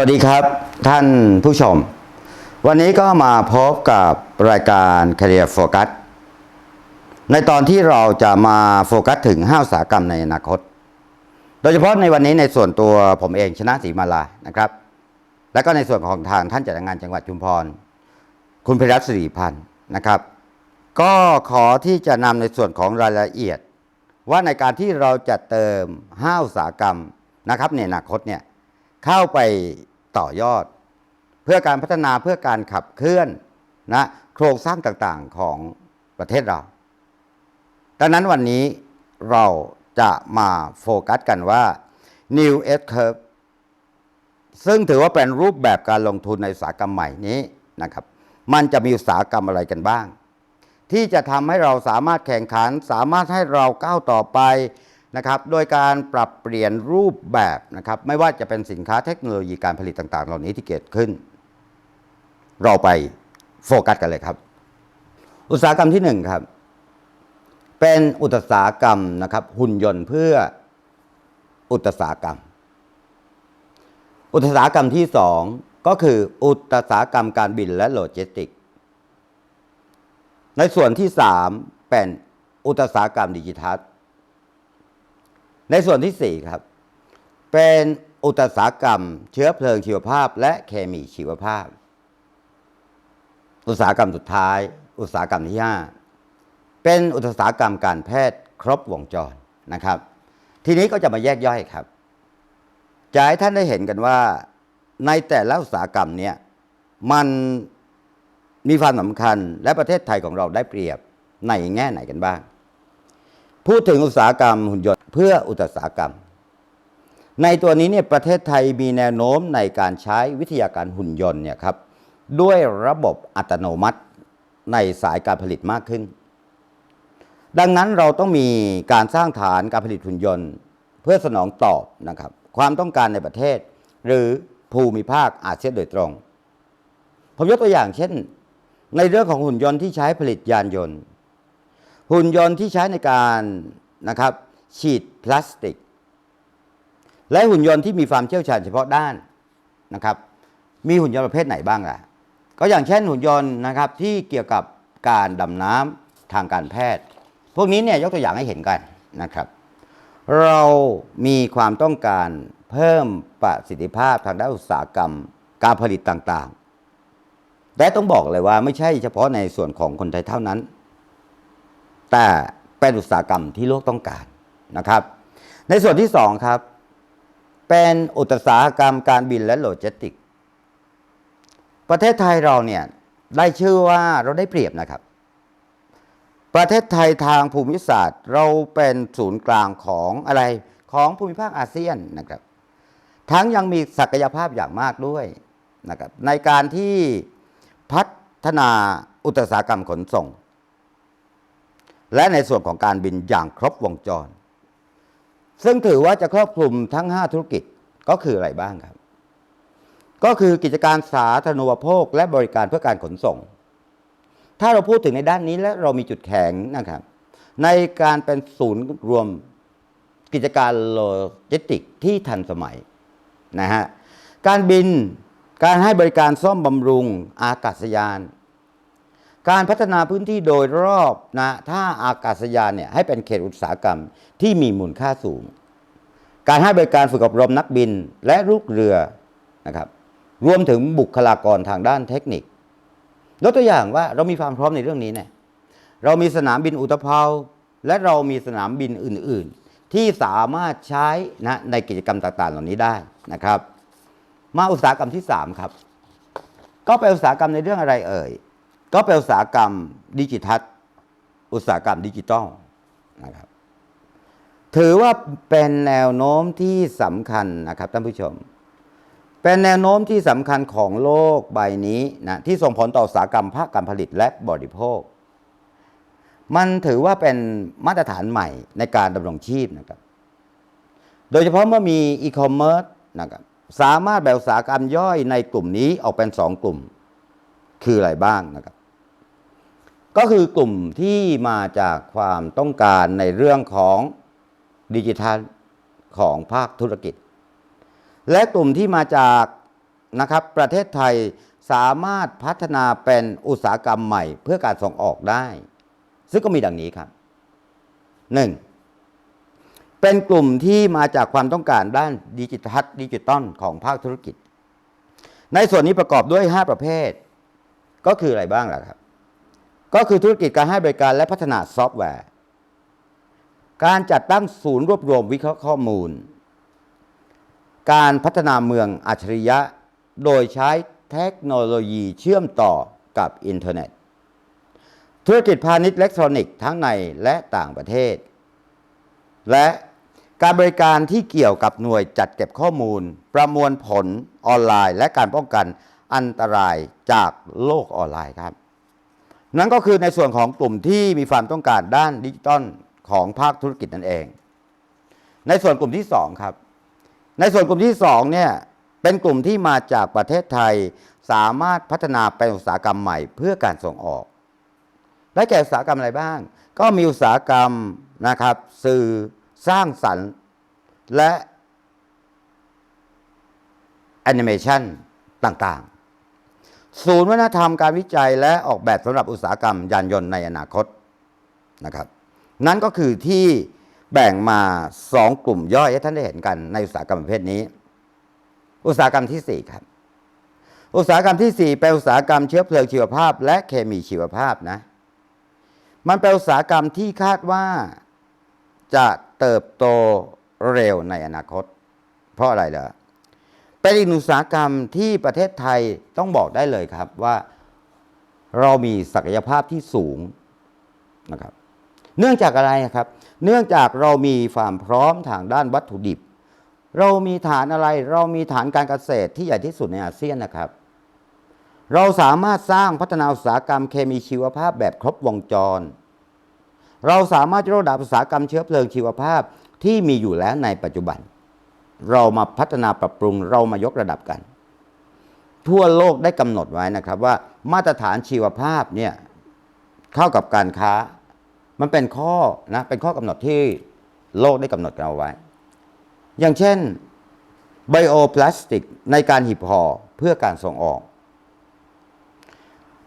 สวัสดีครับท่านผู้ชม วันนี้ก็มาพบกับรายการ Career Focus ในตอนที่เราจะมาโฟกัสถึงห้าอุตสาหกรรมในอนาคต โดยเฉพาะในวันนี้ในส่วนตัวผมเองชนะศรีมาลานะครับ และก็ในส่วนของทางท่านจัดงานจังหวัดชุมพร คุณพิรัตสิริพันธ์นะครับ ก็ขอที่จะนำในส่วนของรายละเอียด ว่าในการที่เราจะเติมห้าอุตสาหกรรมนะครับในอนาคตเนี่ยเข้าไป ต่อยอด เพื่อการพัฒนาเพื่อการขับเคลื่อนนะโครงสร้างต่างๆของประเทศเรา ดังนั้นวันนี้เราจะมาโฟกัสกันว่า New S Curve ซึ่งถือว่าเป็นรูปแบบการลงทุนในอุตสาหกรรมใหม่นี้นะครับ มันจะมีอุตสาหกรรมอะไรกันบ้าง ที่จะทำให้เราสามารถแข่งขัน สามารถให้เราก้าวต่อไป นะครับโดยการปรับเปลี่ยนรูปแบบนะครับไม่ว่าจะเป็นสินค้าเทคโนโลยีการผลิตต่าง ๆ เหล่านี้ที่เกิดขึ้น เราไปโฟกัสกันเลยครับ อุตสาหกรรมที่หนึ่งครับเป็นอุตสาหกรรมนะครับหุ่นยนต์เพื่ออุตสาหกรรม อุตสาหกรรมที่สองก็คืออุตสาหกรรมการบินและโลจิสติก ในส่วนที่สามเป็นอุตสาหกรรมดิจิทัล ในส่วนที่สี่ครับ เป็นอุตสาหกรรม เชื้อเพลิงชีวภาพ และเคมีชีวภาพ อุตสาหกรรมสุดท้าย อุตสาหกรรมที่ห้าเป็นอุตสาหกรรมการแพทย์ครบวงจรนะครับ ทีนี้ก็จะมาแยกย่อยครับจะให้ท่านได้เห็นกันว่า ในแต่ละอุตสาหกรรมเนี่ยมันมีความสำคัญและประเทศไทยของเราได้เปรียบในแง่ไหนกันบ้าง พูดถึงอุตสาหกรรมหุ่นยนต์เพื่ออุตสาหกรรม ในตัวนี้เนี่ยประเทศไทยมีแนวโน้มในการใช้วิทยาการหุ่นยนต์เนี่ยครับด้วยระบบอัตโนมัติในสายการผลิตมากขึ้น ดังนั้นเราต้องมีการสร้างฐานการผลิตหุ่นยนต์ เพื่อสนองตอบนะครับความต้องการในประเทศ หรือภูมิภาคอาเซียนโดยตรง ผมยกตัวอย่างเช่น ในเรื่องของหุ่นยนต์ที่ใช้ผลิตยานยนต์ หุ่นยนต์ที่ใช้ในการนะครับฉีดพลาสติก และหุ่นยนต์ที่มีความเชี่ยวชาญเฉพาะด้านนะครับ มีหุ่นยนต์ประเภทไหนบ้างล่ะ ก็อย่างเช่นหุ่นยนต์นะครับที่เกี่ยวกับการดำน้ำทางการแพทย์ พวกนี้เนี่ยยกตัวอย่างให้เห็นกันนะครับ เรามีความต้องการเพิ่มประสิทธิภาพทางด้านอุตสาหกรรมการผลิตต่างๆ และต้องบอกเลยว่าไม่ใช่เฉพาะในส่วนของคนไทยเท่านั้น แต่เป็นอุตสาหกรรมที่โลกต้องการนะครับ ในส่วนที่สองครับ เป็นอุตสาหกรรมการบินและโลจิสติกส์ประเทศไทยเราเนี่ยได้ชื่อว่าเราได้เปรียบนะครับ ประเทศไทยทางภูมิศาสตร์ เราเป็นศูนย์กลางของอะไรของภูมิภาคอาเซียนนะครับ ทั้งยังมีศักยภาพอย่างมากด้วยนะครับในการที่พัฒนาอุตสาหกรรมขนส่ง และในส่วนของการบินอย่างครบวงจร ซึ่งถือว่าจะครอบคลุมทั้ง 5 ธุรกิจก็คืออะไรบ้างครับ ก็คือกิจการสาธารณูปโภค และบริการเพื่อการขนส่ง ถ้าเราพูดถึงในด้านนี้และเรามีจุดแข็งนะครับ ในการเป็นศูนย์รวมกิจการโลจิสติกที่ทันสมัยนะฮะการบินการให้บริการซ่อมบำรุงอากาศยาน การพัฒนาพื้นที่โดยรอบนะท่าอากาศยานเนี่ยให้เป็นเขตอุตสาหกรรมที่มีมูลค่าสูง การให้บริการฝึกอบรมนักบินและลูกเรือนะครับรวมถึงบุคลากรทางด้านเทคนิคยกตัวอย่างว่าเรามีความพร้อมในเรื่องนี้เนี่ยเรามีสนามบินอุตภาวและเรามีสนามบินอื่น ๆ ที่สามารถใช้นะในกิจกรรมต่างๆ เหล่านี้ได้นะครับ มาอุตสาหกรรมที่ 3 ครับ ก็เป็นอุตสาหกรรมในเรื่องอะไรเอ่ย ก็เป็นอุตสาหกรรมดิจิทัลอุตสาหกรรมดิจิตอลนะครับถือว่าเป็นแนวโน้มที่สำคัญนะครับท่านผู้ชม เป็นแนวโน้มที่สำคัญของโลกใบนี้นะที่ส่งผลต่ออุตสาหกรรมภาคการผลิตและบริโภค มันถือว่าเป็นมาตรฐานใหม่ในการดำรงชีพนะครับ โดยเฉพาะเมื่อมีอีคอมเมิร์ซนะครับสามารถแบ่งอุตสาหกรรมย่อยในกลุ่มนี้ออกเป็นสองกลุ่ม คืออะไรบ้างนะครับ ก็คือกลุ่มที่มาจากความต้องการในเรื่องของดิจิทัลของภาคธุรกิจ และกลุ่มที่มาจากนะครับประเทศไทยสามารถพัฒนาเป็นอุตสาหกรรมใหม่เพื่อการส่งออกได้ ซึ่งก็มีดังนี้ครับ 1. เป็นกลุ่มที่มาจากความต้องการด้านดิจิทัลดิจิตอลของภาคธุรกิจ ในส่วนนี้ประกอบด้วย 5 ประเภท ก็คืออะไรบ้างล่ะครับ ก็คือธุรกิจการให้บริการและพัฒนาซอฟต์แวร์ การจัดตั้งศูนย์รวบรวมวิเคราะห์ข้อมูล การพัฒนาเมืองอัจฉริยะ โดยใช้เทคโนโลยีเชื่อมต่อกับอินเทอร์เน็ต ธุรกิจพาณิชย์อิเล็กทรอนิกส์ทั้งในและต่างประเทศ และการบริการที่เกี่ยวกับหน่วยจัดเก็บข้อมูล ประมวลผลออนไลน์ และการป้องกันอันตรายจากโลกออนไลน์ครับ นั่นก็คือในส่วนของกลุ่มที่มีความต้องการด้านดิจิตอลของภาคธุรกิจนั่นเอง ในส่วนกลุ่มที่2ครับ ในส่วนกลุ่มที่2เนี่ยเป็นกลุ่มที่มาจากประเทศไทยสามารถพัฒนาเป็นอุตสาหกรรมใหม่เพื่อการส่งออกได้แก่อุตสาหกรรมอะไรบ้าง ก็มีอุตสาหกรรมนะครับ สื่อสร้างสรรค์และแอนิเมชันต่างๆ ศูนย์วัฒนธรรมการวิจัยและออกแบบสำหรับอุตสาหกรรมยานยนต์ในอนาคตนะครับ นั่นก็คือที่แบ่งมา 2 กลุ่มย่อยให้ท่านได้เห็นกันในอุตสาหกรรมประเภทนี้ อุตสาหกรรมทีสี่4 ครับ อุตสาหกรรมทีสี่ 4 เป็นอุตสาหกรรมเชื้อเพลิงชีวภาพ และเคมีชีวภาพนะ มันเป็นอุตสาหกรรมที่คาดว่าจะเติบโตเร็วในอนาคต เพราะอะไรเหรอ เป็นอีกอุตสาหกรรมที่ประเทศไทยต้องบอกได้เลยครับว่าเรามีศักยภาพที่สูงนะครับ เนื่องจากอะไรครับ เนื่องจากเรามีความพร้อมทางด้านวัตถุดิบ เรามีฐานอะไร เรามีฐานการเกษตรที่ใหญ่ที่สุดในอาเซียนนะครับ เราสามารถสร้างพัฒนาอุตสาหกรรมเคมีชีวภาพแบบครบวงจร เราสามารถยกระดับอุตสาหกรรมเชื้อเพลิงชีวภาพที่มีอยู่แล้วในปัจจุบัน เรามาพัฒนาปรับปรุงเรามายกระดับกัน ทั่วโลกได้กำหนดไว้นะครับว่ามาตรฐานชีวภาพเนี่ยเข้ากับการค้า มันเป็นข้อนะเป็นข้อกำหนดที่โลกได้กำหนดกันเอาไว้ อย่างเช่นไบโอพลาสติกในการหีบห่อเพื่อการส่งออก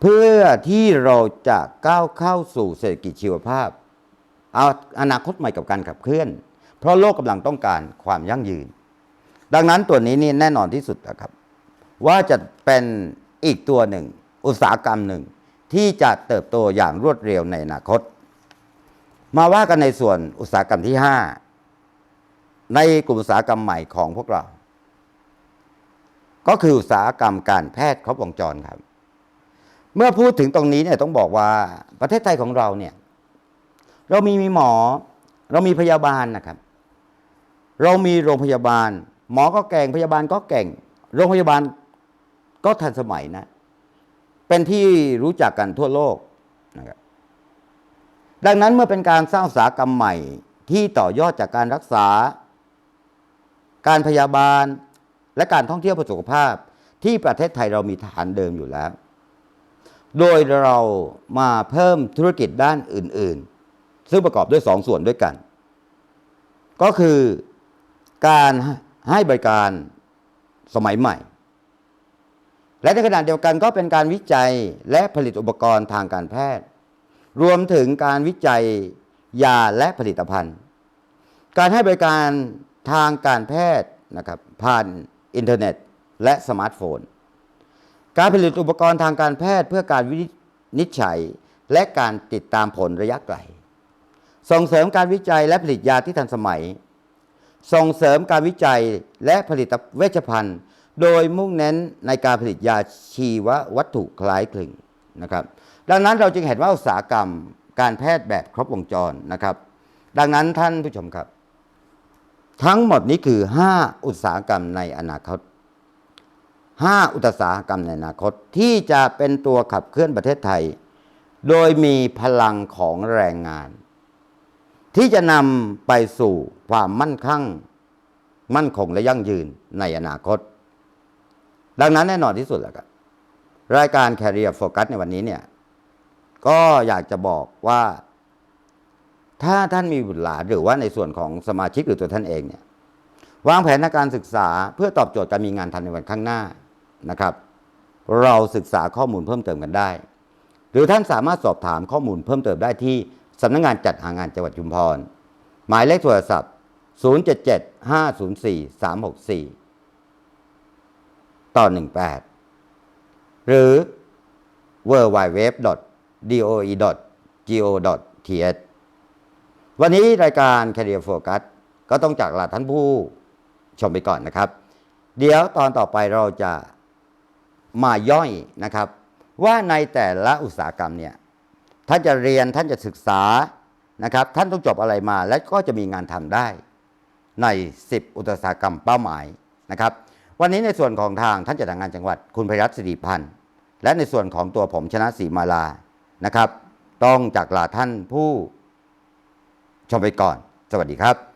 เพื่อที่เราจะก้าวเข้าสู่เศรษฐกิจชีวภาพเอาอนาคตใหม่กับการขับเคลื่อน เพราะโลกกำลังต้องการความยั่งยืน ดังนั้นตัวนี้นี่แน่นอนที่สุดนะครับ ว่าจะเป็นอีกตัวหนึ่ง อุตสาหกรรมหนึ่ง ที่จะเติบโตอย่างรวดเร็วในอนาคต มาว่ากันในส่วนอุตสาหกรรมที่ 5 ในกลุ่มอุตสาหกรรมใหม่ของพวกเรา ก็คืออุตสาหกรรมการแพทย์ครบวงจรครับ เมื่อพูดถึงตรงนี้เนี่ยต้องบอกว่าประเทศไทยของเราเนี่ยเรามีมีหมอ เรามีพยาบาลนะครับ เรามีโรงพยาบาล หมอก็เก่งพยาบาลก็เก่ง โรงพยาบาลก็ทันสมัยนะ เป็นที่รู้จักกันทั่วโลกนะครับดังนั้นเมื่อเป็นการสร้างอุตสาหกรรมใหม่ที่ต่อยอดจากการรักษา การพยาบาล และการท่องเที่ยวเพื่อสุขภาพ ที่ประเทศไทยเรามีฐานเดิมอยู่แล้ว โดยเรามาเพิ่มธุรกิจด้านอื่น ๆ ซึ่งประกอบด้วยสองส่วนด้วยกัน ก็คือการ ให้บริการสมัยใหม่ และในขณะเดียวกันก็เป็นการวิจัยและผลิตอุปกรณ์ทางการแพทย์ รวมถึงการวิจัยยาและผลิตภัณฑ์ การให้บริการทางการแพทย์นะครับผ่านอินเทอร์เน็ต และสมาร์ทโฟน การผลิตอุปกรณ์ทางการแพทย์เพื่อการวินิจฉัยและการติดตามผลระยะไกล ส่งเสริมการวิจัยและผลิตยาที่ทันสมัย ส่งเสริมการวิจัยและผลิตเวชภัณฑ์ โดยมุ่งเน้นในการผลิตยาชีววัตถุคล้ายคลึงนะครับ ดังนั้นเราจึงเห็นว่าอุตสาหกรรมการแพทย์แบบครบวงจรนะครับ ดังนั้นท่านผู้ชมครับ ทั้งหมดนี้คือ 5 อุตสาหกรรมในอนาคต 5 อุตสาหกรรมในอนาคตที่จะเป็นตัวขับเคลื่อนประเทศไทย โดยมีพลังของแรงงาน ที่จะนำไปสู่ความมั่นคงมั่นคงและยั่งยืนในอนาคต ดังนั้นแน่นอนที่สุดแล้วครับรายการ Career Focus ในวันนี้เนี่ย ก็อยากจะบอกว่า ถ้าท่านมีบุตรหลานหรือว่าในส่วนของสมาชิกหรือตัวท่านเองเนี่ยวางแผนในการศึกษาเพื่อตอบโจทย์การมีงานทำในวันข้างหน้านะครับ เราศึกษาข้อมูลเพิ่มเติมกันได้ หรือท่านสามารถสอบถามข้อมูลเพิ่มเติมได้ที่ สำนักงานจัดหางานจังหวัดชุมพร หมายเลขโทรศัพท์ 077 504 364 ต่อ 18 หรือ w w w d o e g o t h วันนี้รายการ Career Focus ก็ต้องจากลาท่านผู้ชมไปก่อนนะครับ เดี๋ยวตอนต่อไปเราจะมาย่อยนะครับ ว่าในแต่ละอุตสาหกรรมเนี่ย ท่านจะเรียนท่านจะศึกษานะครับ ท่านต้องจบอะไรมา และก็จะมีงานทำได้ ใน 10 อุตสาหกรรมเป้าหมายนะครับ วันนี้ในส่วนของทางท่านจัดหางานจังหวัดคุณพรัตน์สิริพันธ์ และในส่วนของตัวผมชนะศรีมาลานะครับ ต้องจากลาท่านผู้ชมไปก่อน สวัสดีครับ